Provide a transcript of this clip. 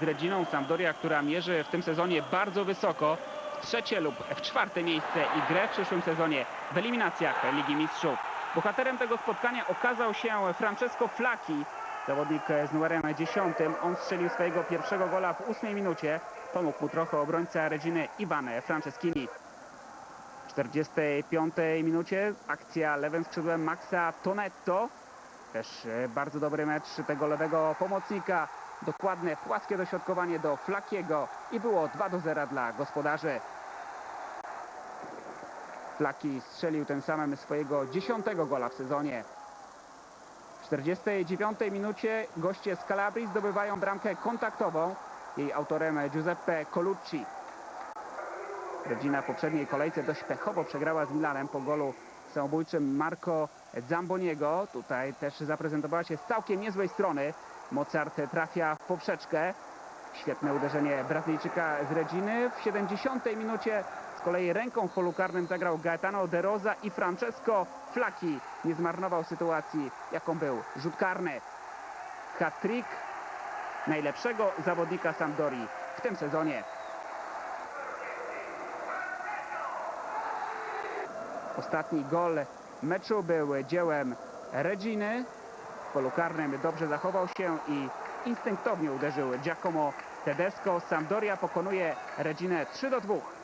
z Reginą Sampdoria, która mierzy w tym sezonie bardzo wysoko w trzecie lub w czwarte miejsce i grę w przyszłym sezonie w eliminacjach Ligi Mistrzów. Bohaterem tego spotkania okazał się Francesco Flaki, zawodnik z numerem 10. On strzelił swojego pierwszego gola w ósmej minucie. Pomógł mu trochę obrońca Reginy Ivan Franceschini. W 45 minucie akcja lewym skrzydłem Maxa Tonetto. Też bardzo dobry mecz tego lewego pomocnika. Dokładne, płaskie dośrodkowanie do Flakiego i było 2 do 0 dla gospodarzy. Flaki strzelił tym samym swojego dziesiątego gola w sezonie. W 49 minucie goście z Calabrii zdobywają bramkę kontaktową. Jej autorem Giuseppe Colucci. Rodzina w poprzedniej kolejce dość pechowo przegrała z Milanem po golu samobójczym Marco Zamboniego. Tutaj też zaprezentowała się z całkiem niezłej strony. Mozart trafia w poprzeczkę. Świetne uderzenie Brazylijczyka z Reginy. W 70 minucie z kolei ręką w polu karnym zagrał Gaetano De Rosa i Francesco Flaki nie zmarnował sytuacji, jaką był rzut karny. Hat-trick najlepszego zawodnika Sampdorii w tym sezonie. Ostatni gol meczu był dziełem Reginy. W polu karnym dobrze zachował się i instynktownie uderzył Giacomo Tedesco. Sampdoria pokonuje Reginę 3 do 2.